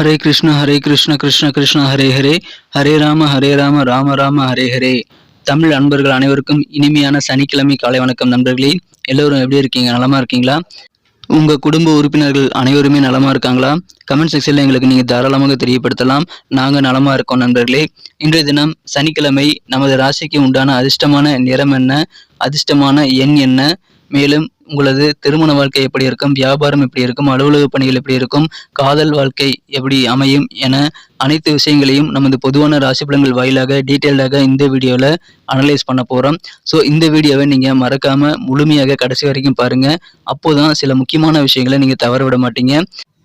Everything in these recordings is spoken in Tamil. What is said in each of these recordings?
ஹரே கிருஷ்ண ஹரே கிருஷ்ண கிருஷ்ண கிருஷ்ண ஹரே ஹரே. ஹரே ராம ஹரே ராம ராம ராம ஹரே ஹரே. தமிழ் அன்பர்கள் அனைவருக்கும் இனிமையான சனிக்கிழமை காலை வணக்கம் நண்பர்களே. எல்லோரும் எப்படி இருக்கீங்க? நலமா இருக்கீங்களா? உங்க குடும்ப உறுப்பினர்கள் அனைவருமே நலமா இருக்காங்களா? கமெண்ட் செக்ஷன்ல எங்களுக்கு நீங்க தாராளமாக தெரியப்படுத்தலாம். நாங்க நலமா இருக்கோம் நண்பர்களே. இன்றைய தினம் சனிக்கிழமை நமது ராசிக்கு உண்டான அதிர்ஷ்டமான நிறம் என்ன? அதிர்ஷ்டமான எண் என்ன? மேலும் உங்களது திருமண வாழ்க்கை எப்படி இருக்கும்? வியாபாரம் எப்படி இருக்கும்? அலுவலக பணிகள் எப்படி இருக்கும்? காதல் வாழ்க்கை எப்படி அமையும் என அனைத்து விஷயங்களையும் நமது பொதுவான ராசி பலன்கள் வாயிலாக டீட்டெயில்டாக இந்த வீடியோவில் அனலைஸ் பண்ண போகிறோம் ஸோ இந்த வீடியோவை நீங்கள் மறக்காமல் முழுமையாக கடைசி வரைக்கும் பாருங்கள் அப்போதான் சில முக்கியமான விஷயங்களை நீங்கள் தவற விட மாட்டீங்க.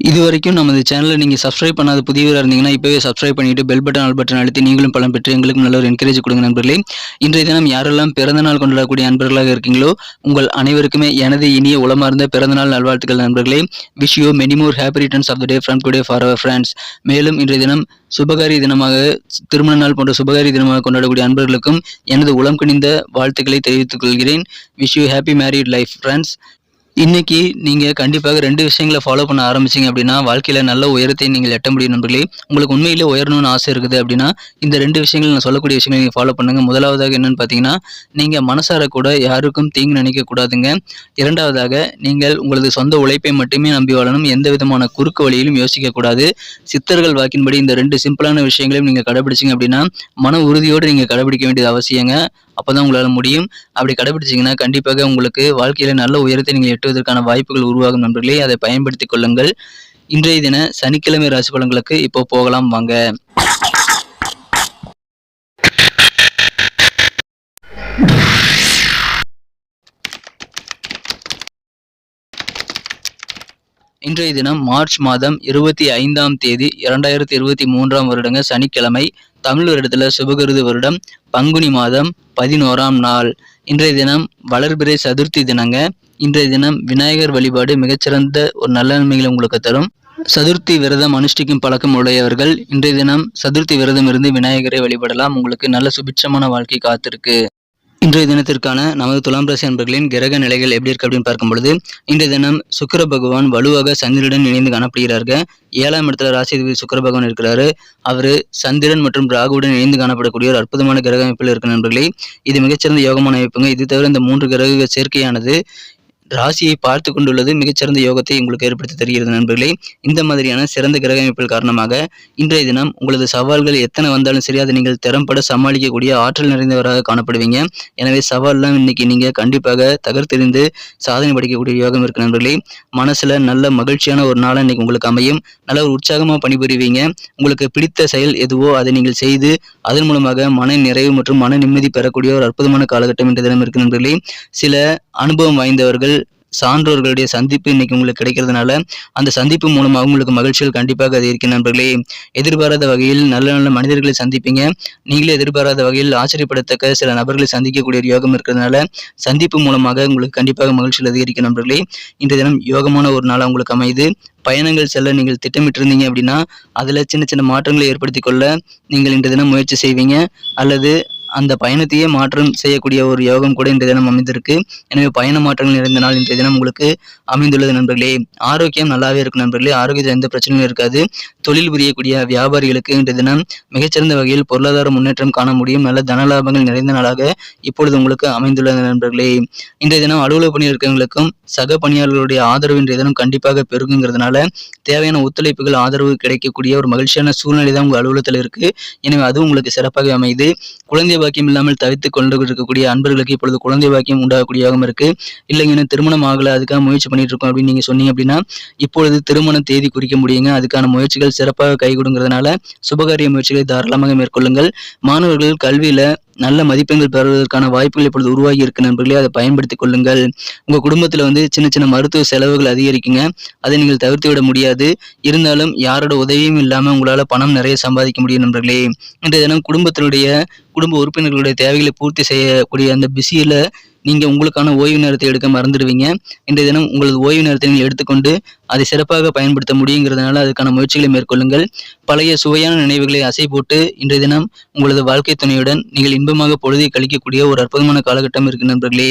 இது வரைக்கும் நமது சேனலை நீங்கள் சப்ஸ்கிரைப் பண்ணாத புதியவராக இருந்தீங்கன்னா இப்போவே சப்ஸ்கிரைப் பண்ணிட்டு பெல் பட்டன் ஆல் பட்டன் அழுத்தி நீங்களும் பலன் பெற்று எங்களுக்கும் நல்ல ஒரு என்கரேஜ் கொடுங்க நண்பர்களே. இன்றைய தினம் யாரெல்லாம் பிறந்த நாள் கொண்டாடக்கூடிய அன்பர்களாக இருக்கீங்களோ உங்கள் அனைவருக்குமே எனது இனிய உளமார்ந்த பிறந்தநாள் நல்வாழ்த்துக்கள் நண்பர்களே. Wish you many more happy returns of the day from today for our friends மேலும் இன்றைய தினம் சுபகாரி தினமாக திருமண நாள் போன்ற சுபகாரி தினமாக கொண்டாடக்கூடிய அன்பர்களுக்கும் எனது உளம் கணிந்த வாழ்த்துக்களை தெரிவித்துக் கொள்கிறேன். Wish you happy married life friends இன்னைக்கு நீங்கள் கண்டிப்பாக ரெண்டு விஷயங்களை ஃபாலோ பண்ண ஆரம்பிச்சீங்க அப்படின்னா வாழ்க்கையில் நல்ல உயரத்தை நீங்கள் எட்ட முடியும் நண்பர்களே. உங்களுக்கு உண்மையிலே உயரணும்னு ஆசை இருக்குது அப்படின்னா இந்த ரெண்டு விஷயங்கள் நான் சொல்லக்கூடிய விஷயங்களை நீங்கள் ஃபாலோ பண்ணுங்க. முதலாவதாக என்னென்னு பார்த்தீங்கன்னா நீங்கள் மனசார கூட யாருக்கும் தீங்கு நினைக்கக்கூடாதுங்க இரண்டாவதாக நீங்கள் உங்களது சொந்த உழைப்பை மட்டுமே நம்பி வாழணும். எந்த விதமான குறுக்கு வழியிலும் யோசிக்கக்கூடாது சித்தர்கள் வாக்கின்படி இந்த ரெண்டு சிம்பிளான விஷயங்களையும் நீங்கள் கடைபிடிச்சிங்க அப்படின்னா மன உறுதியோடு நீங்கள் கடைபிடிக்க வேண்டியது அவசியங்க. அப்போ தான் உங்களால் முடியும். அப்படி கடைபிடிச்சிங்கன்னா கண்டிப்பாக உங்களுக்கு வாழ்க்கையில் நல்ல உயரத்தை நீங்கள் வெற்றுவதற்கான வாய்ப்புகள் உருவாகும் நண்பர்களே அதை பயன்படுத்திக் கொள்ளுங்கள். இன்றைய தின சனிக்கிழமை ராசி பலன்களுக்கு இப்போ போகலாம் வாங்க. இன்றைய தினம் மார்ச் மாதம் இருபத்தி ஐந்தாம் தேதி இரண்டாயிரத்தி இருபத்தி மூன்றாம் வருடங்க சனிக்கிழமை தமிழ் வருடத்துல சுபகிருது வருடம் பங்குனி மாதம் பதினோராம் நாள். இன்றைய தினம் வளர்பிறை சதுர்த்தி தினங்க இன்றைய தினம் விநாயகர் வழிபாடு மிகச்சிறந்த ஒரு நல்ல நன்மைகளை உங்களுக்கு தரும். சதுர்த்தி விரதம் அனுஷ்டிக்கும் பழக்கம் உடையவர்கள் இன்றைய தினம் சதுர்த்தி விரதம் இருந்து விநாயகரை வழிபடலாம். உங்களுக்கு நல்ல சுபிட்சமான வாழ்க்கை காத்திருக்கு. இன்றைய தினத்திற்கான நமது துலாம் ராசி அன்பர்களின் கிரக நிலைகள் எப்படி இருக்கு அப்படின்னு பார்க்கும் பொழுது இன்றைய தினம் சுக்கர பகவான் வலுவாக சந்திரனுடன் இணைந்து காணப்படுகிறார்கள் ஏழாம் இடத்துல ராசிபதி சுக்கர பகவான் இருக்கிறாரு. அவரு சந்திரன் மற்றும் ராகுவுடன் இணைந்து காணப்படக்கூடிய ஒரு அற்புதமான கிரக அமைப்பில் இருக்க நண்பர்களே இது மிகச்சிறந்த யோகமான அமைப்புங்க. இது தவிர இந்த மூன்று கிரக சேர்க்கையானது. ராசியை பார்த்து கொண்டுள்ளது மிகச்சிறந்த யோகத்தை உங்களுக்கு ஏற்படுத்தி தருகிறது நண்பர்களே. இந்த மாதிரியான சிறந்த கிரக அமைப்புகள் காரணமாக இன்றைய தினம் உங்களது சவால்கள் எத்தனை வந்தாலும் சரி அதை நீங்கள் திறம்பட சமாளிக்கக்கூடிய ஆற்றல் நிறைந்தவராக காணப்படுவீங்க. எனவே சவால்லாம் இன்னைக்கு நீங்க கண்டிப்பாக தகர்த்தெறிந்து சாதனை படிக்கக்கூடிய யோகம் இருக்கு நண்பர்களே. மனசுல நல்ல மகிழ்ச்சியான ஒரு நாளாக இன்னைக்கு உங்களுக்கு அமையும். நல்ல ஒரு உற்சாகமாக பணிபுரிவீங்க. உங்களுக்கு பிடித்த செயல் எதுவோ அதை நீங்கள் செய்து அதன் மூலமாக மன நிறைவு மற்றும் மன நிம்மதி பெறக்கூடிய ஒரு அற்புதமான காலகட்டம் என்ற தினம் இருக்கு நண்பர்களே. சில அனுபவம் வாய்ந்தவர்கள் சான்றோர்களுடைய சந்திப்பு இன்னைக்கு உங்களுக்கு கிடைக்கிறதுனால அந்த சந்திப்பு மூலமாக உங்களுக்கு மகிழ்ச்சிகள் கண்டிப்பாக அதிகரிக்கும் நண்பர்களே. எதிர்பாராத வகையில் நல்ல நல்ல மனிதர்களை சந்திப்பீங்க. நீங்களே எதிர்பாராத வகையில் ஆச்சரியப்படத்தக்க சில நபர்களை சந்திக்கக்கூடிய ஒரு யோகம் இருக்கிறதுனால சந்திப்பு மூலமாக உங்களுக்கு கண்டிப்பாக மகிழ்ச்சிகள் அதிகரிக்கும் நண்பர்களே. இன்றைய தினம் யோகமான ஒரு நாளாக உங்களுக்கு அமைது பயணங்கள் செல்ல நீங்கள் திட்டமிட்டிருந்தீங்க அப்படின்னா அதில் சின்ன சின்ன மாற்றங்களை ஏற்படுத்தி கொள்ள நீங்கள் இன்றைய தினம் முயற்சி செய்வீங்க. அல்லது அந்த பயணத்தையே மாற்றம் செய்யக்கூடிய ஒரு யோகம் கூட இன்றைய தினம் அமைந்திருக்கு. எனவே பயண மாற்றங்கள் நிறைந்த நாள் இன்றைய தினம் உங்களுக்கு அமைந்துள்ளது நண்பர்களே. ஆரோக்கியம் நல்லாவே இருக்கும் நண்பர்களே. ஆரோக்கியத்தில் எந்த பிரச்சனையும் இருக்காது. தொழில் புரியக்கூடிய வியாபாரிகளுக்கு இன்றைய தினம் மிகச்சிறந்த வகையில் பொருளாதார முன்னேற்றம் காண முடியும். நல்ல தனலாபங்கள் நிறைந்த நாளாக இப்பொழுது உங்களுக்கு அமைந்துள்ளது நண்பர்களே. இன்றைய தினம் அலுவலக பணியிருக்கவங்களுக்கும் சக பணியாளர்களுடைய ஆதரவு இன்றைய தினம் கண்டிப்பாக பெருகுங்கிறதுனால தேவையான ஒத்துழைப்புகள் ஆதரவு கிடைக்கக்கூடிய ஒரு மகிழ்ச்சியான சூழ்நிலை தான் உங்கள் அலுவலகத்தில் இருக்கு. எனவே அது உங்களுக்கு சிறப்பாக அமைது குழந்தை பாக்கியம் இல்லாமல் தவித்துக் கொண்டு இருக்கக்கூடிய அன்பர்களுக்கு இப்பொழுது குழந்தை பாக்கியம் உண்டாகக்கூடியதாகவும் இருக்கு. இல்லைங்க இன்னும் திருமணம் ஆகல அதுக்காக முயற்சி பண்ணிட்டு இருக்கோம் அப்படின்னு நீங்க சொன்னீங்க அப்படின்னா இப்பொழுது திருமண தேதி குறிக்க முடியுங்க. அதுக்கான முயற்சிகள் சிறப்பாக கைகொடுங்கிறதுனால சுபகாரிய முயற்சிகளை தாராளமாக மேற்கொள்ளுங்கள். மாணவர்கள் கல்வியில நல்ல மதிப்பெண்கள் பெறுவதற்கான வாய்ப்புகள் இப்பொழுது உருவாகி இருக்கு நண்பர்களே. அதை பயன்படுத்திக் கொள்ளுங்கள். உங்க குடும்பத்துல வந்து சின்ன சின்ன மருத்துவ செலவுகள் அதிகரிக்குங்க. அதை நீங்கள் தவிர்த்து விட முடியாது. இருந்தாலும் யாரோட உதவியும் இல்லாம உங்களால பணம் நிறைய சம்பாதிக்க முடியும் நண்பர்களே. இன்றைய தினம் குடும்பத்தினுடைய குடும்ப உறுப்பினர்களுடைய தேவைகளை பூர்த்தி செய்யக்கூடிய அந்த பிஸியில நீங்க உங்களுக்கான ஓய்வு நேரத்தை எடுக்க மறந்துடுவீங்க. இன்றைய தினம் உங்களது ஓய்வு நேரத்தை நீங்கள் எடுத்துக்கொண்டு அதை சிறப்பாக பயன்படுத்த முடியுங்கிறதுனால அதுக்கான முயற்சிகளை மேற்கொள்ளுங்கள். பழைய சுவையான நினைவுகளை அசை போட்டு இன்றைய தினம் உங்களது வாழ்க்கை துணையுடன் நீங்கள் இன்பமாக பொழுதை கழிக்கக்கூடிய ஒரு அற்புதமான காலகட்டம் இருக்கு நண்பர்களே.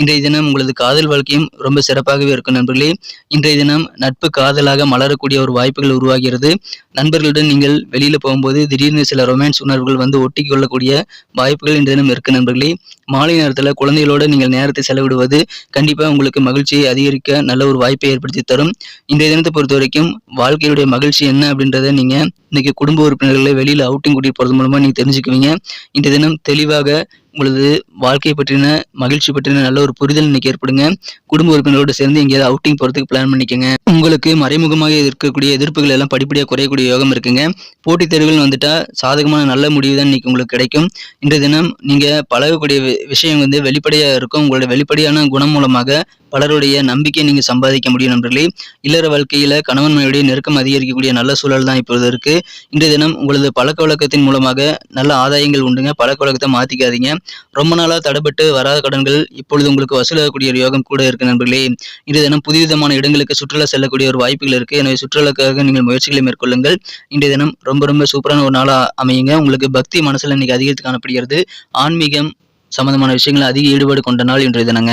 இன்றைய தினம் உங்களது காதல் வாழ்க்கையும் ரொம்ப சிறப்பாகவே இருக்கும் நண்பர்களே. இன்றைய தினம் நட்பு காதலாக மலரக்கூடிய ஒரு வாய்ப்புகள் உருவாகிறது. நண்பர்களுடன் நீங்கள் வெளியில போகும்போது திடீர்னு சில ரொமான்ஸ் உணர்வுகள் வந்து ஒட்டி கொள்ளக்கூடிய வாய்ப்புகள் இன்றைய தினம் இருக்கு நண்பர்களே. மாலை நேரத்தில் குழந்தைகளோட நீங்கள் நேரத்தை செலவிடுவது கண்டிப்பாக உங்களுக்கு மகிழ்ச்சியை அதிகரிக்க நல்ல ஒரு வாய்ப்பை ஏற்படுத்தி தரும். இந்த தினத்தை பொறுத்த வரைக்கும் வாழ்க்கையுடைய மகிழ்ச்சி என்ன அப்படின்றத நீங்க இன்னைக்கு குடும்ப உறுப்பினர்களை வெளியில அவுட்டிங் கூட்டிட்டு போறது மூலமா நீங்க தெரிஞ்சுக்குவீங்க. இன்றைய தினம் தெளிவாக உங்களது வாழ்க்கை பற்றின மகிழ்ச்சி பற்றின நல்ல ஒரு புரிதல் இன்னைக்கு ஏற்படுங்க. குடும்ப உறுப்பினரோடு சேர்ந்து எங்கேயாவது அவுட்டிங் போறதுக்கு பிளான் பண்ணிக்கோங்க. உங்களுக்கு மறைமுகமாக இருக்கக்கூடிய எதிர்ப்புகள் எல்லாம் படிப்படியாக குறையக்கூடிய யோகம் இருக்குங்க. போட்டித் தேர்வுகள் வந்துட்டா சாதகமான நல்ல முடிவு தான் இன்னைக்கு உங்களுக்கு கிடைக்கும். இன்றைய தினம் நீங்க பழகக்கூடிய வி- விஷயம் வந்து வெளிப்படையா இருக்கும். உங்களோட வெளிப்படையான குணம் மூலமாக பலருடைய நம்பிக்கையை நீங்க சம்பாதிக்க முடியும் நண்பர்களே. இல்லற வாழ்க்கையில கணவன் மனைவியுடைய நெருக்கம் அதிகரிக்கக்கூடிய நல்ல சூழல் தான் இப்பொழுது இருக்கு. இன்றைய தினம் உங்களது பழக்க வழக்கத்தின் மூலமாக நல்ல ஆதாயங்கள் உண்டுங்க. பழக்க வழக்கத்தை மாத்திக்காதீங்க. ரொம்ப நாளா தடைபட்டு வராத கடன்கள் இப்பொழுது உங்களுக்கு வசூலாகக்கூடிய ஒரு யோகம் கூட இருக்கு நண்பர்களே. இன்றைய தினம் புதுவிதமான இடங்களுக்கு சுற்றுலா செல்லக்கூடிய ஒரு வாய்ப்புகள் இருக்கு. எனவே சுற்றுலாக்காக நீங்கள் முயற்சிகளை மேற்கொள்ளுங்கள். இன்றைய தினம் ரொம்ப ரொம்ப சூப்பரான ஒரு நாளா அமையுங்க. உங்களுக்கு பக்தி மனசுல இன்னைக்கு அதிகரித்து காணப்படுகிறது. ஆன்மீகம் சம்பந்தமான விஷயங்கள் அதிக ஈடுபாடு கொண்ட நாள் இன்றைய தினங்க.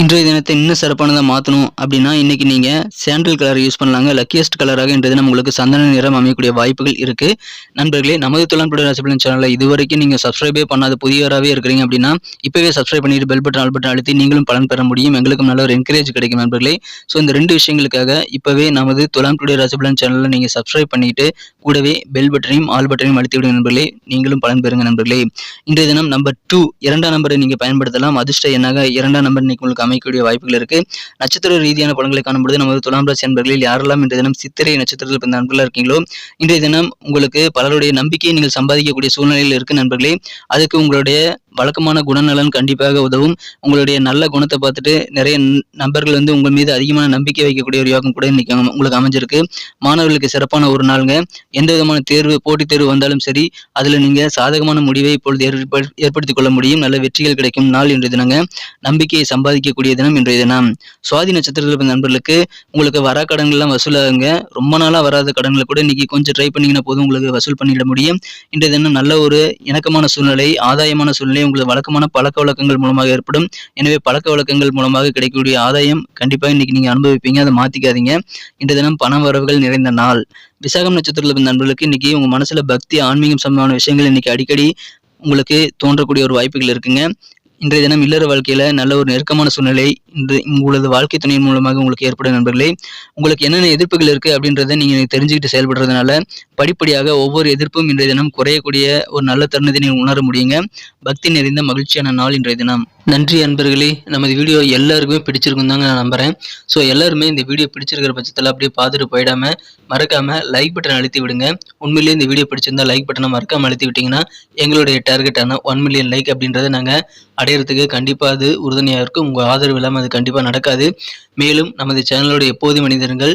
இன்றைய தினத்தை இன்னும் சிறப்பானதாக மாற்றணும் அப்படின்னா இன்னைக்கு நீங்கள் சாண்டல் கலர் யூஸ் பண்ணலாங்க. லக்கியஸ்ட் கலராக இன்றைய தினம் உங்களுக்கு சந்தன நிறம் அமையக்கூடிய வாய்ப்புகள் இருக்கு. நண்பர்களே நமது துளான்புடைய ராசிபலன் சேனலில் இதுவரைக்கும் நீங்கள் சப்ஸ்கிரைபே பண்ணாத புதியவராகவே இருக்கிறீங்க அப்படின்னா இப்போவே சப்ஸ்கிரைப் பண்ணிட்டு பெல் பட்டன் ஆல் பட்டன் அழுத்தி நீங்களும் பலன் பெற முடியும். எங்களுக்கும் நல்ல ஒரு என்கரேஜ் கிடைக்கும் நண்பர்களே. ஸோ இந்த ரெண்டு விஷயங்களுக்காக இப்போவே நமது துளான்புடைய ராசிபலன் சேனலில் நீங்கள் சப்ஸ்கிரைப் பண்ணிட்டு கூடவே பெல் பட்டனையும் ஆல் பட்டனையும் அழுத்தி விடுங்க நண்பர்களே. நீங்களும் பலன் பெறுங்க நண்பர்களே. இன்றைய தினம் நம்பர் டூ இரண்டாம் நம்பரை நீங்கள் பயன்படுத்தலாம். அதிர்ஷ்ட என்னாக இரண்டாம் நம்பர் இன்னைக்கு உங்களுக்கு அமைக்கக்கூடிய வாய்ப்புகள் இருக்கு. நட்சத்திர ரீதியான பலன்களை காணும்போது நமது துலாம் ராசி அன்பர்களில் யாரெல்லாம் இன்றைய தினம் சித்திரை நட்சத்திரத்தில் பிறந்த நண்பர்களாக இருக்கீங்களோ இன்றைய தினம் உங்களுக்கு பலருடைய நம்பிக்கையை நீங்கள் சம்பாதிக்கக்கூடிய சூழ்நிலையில் இருக்கு நண்பர்களே. அதுக்கு உங்களுடைய வழக்கமான குணநலன் கண்டிப்பாக உதவும். உங்களுடைய நல்ல குணத்தை பார்த்துட்டு நிறைய நபர்கள் வந்து உங்கள் மீது அதிகமான நம்பிக்கை வைக்கக்கூடிய ஒரு யோகம் கூட இன்னைக்கு உங்களுக்கு அமைஞ்சிருக்கு. மாணவர்களுக்கு சிறப்பான ஒரு நாளுங்க. எந்த விதமான தேர்வு போட்டித் தேர்வு வந்தாலும் சரி அதுல நீங்க சாதகமான முடிவை இப்பொழுது ஏற்படுத்திக் கொள்ள முடியும். நல்ல வெற்றிகள் கிடைக்கும் நாள் இன்றைய தினங்க. நம்பிக்கையை சம்பாதிக்கக்கூடிய தினம் இன்றைய தினம். சுவாதி நட்சத்திரத்தில் நண்பர்களுக்கு உங்களுக்கு வரா கடன்கள்லாம் வசூலாகுங்க. ரொம்ப நாளா வராத கடன்களை கூட இன்னைக்கு கொஞ்சம் ட்ரை பண்ணீங்கன்னா போதும். உங்களுக்கு வசூல் பண்ணிட முடியும். இன்றைய தினம் நல்ல ஒரு இணக்கமான சூழ்நிலை ஆதாயமான சூழ்நிலை உங்களுக்கு வழக்கமான பழக்க வழக்கங்கள் மூலமாக ஏற்படும். எனவே பழக்க வழக்கங்கள் மூலமாக கிடைக்கக்கூடிய ஆதாயம் கண்டிப்பாக இன்னைக்கு நீங்க அனுபவிப்பீங்க. அதை மாத்திக்காதீங்க. இன்றைய தினம் பண வரவுகள் நிறைந்த நாள். விசாகம் நட்சத்திரத்தில் நண்பர்களுக்கு இன்னைக்கு உங்க மனசுல பக்தி ஆன்மீகம் சம்பந்தமான விஷயங்கள் இன்னைக்கு அடிக்கடி உங்களுக்கு தோன்றக்கூடிய ஒரு வாய்ப்புகள் இருக்குங்க. இன்றைய தினம் இல்லற வாழ்க்கையில நல்ல ஒரு நெருக்கமான சூழ்நிலை இன்று உங்களது வாழ்க்கை துணையின் மூலமாக உங்களுக்கு ஏற்படும் நண்பர்களே. உங்களுக்கு என்னென்ன எதிர்ப்புகள் இருக்கு அப்படின்றத நீங்க தெரிஞ்சுக்கிட்டு செயல்படுறதுனால படிப்படியாக ஒவ்வொரு எதிர்ப்பும் இன்றைய தினம் குறையக்கூடிய ஒரு நல்ல தருணத்தை நீங்கள் உணர முடியுங்க. பக்தி நிறைந்த மகிழ்ச்சியான நாள் இன்றைய தினம். நன்றி அன்பர்களே. நமது வீடியோ எல்லாருக்குமே பிடிச்சிருக்கும் தாங்க நான் நம்புறேன். ஸோ எல்லாருமே இந்த வீடியோ பிடிச்சிருக்கிற பட்சத்தில் அப்படியே பார்த்துட்டு போயிடாம மறக்காம லைக் பட்டன் அழுத்தி விடுங்க. உண்மையிலேயே இந்த வீடியோ பிடிச்சிருந்தா லைக் பட்டனை மறக்காம அழுத்தி விட்டீங்கன்னா எங்களுடைய டார்கெட்டான ஒன் மில்லியன் லைக் அப்படின்றத நாங்கள் அடையிறதுக்கு கண்டிப்பாக அது உறுதுணையாக இருக்கும். உங்கள் ஆதரவு இல்லாமல் அது கண்டிப்பாக நடக்காது. மேலும் நமது சேனலோட எப்போது மனிதர்கள்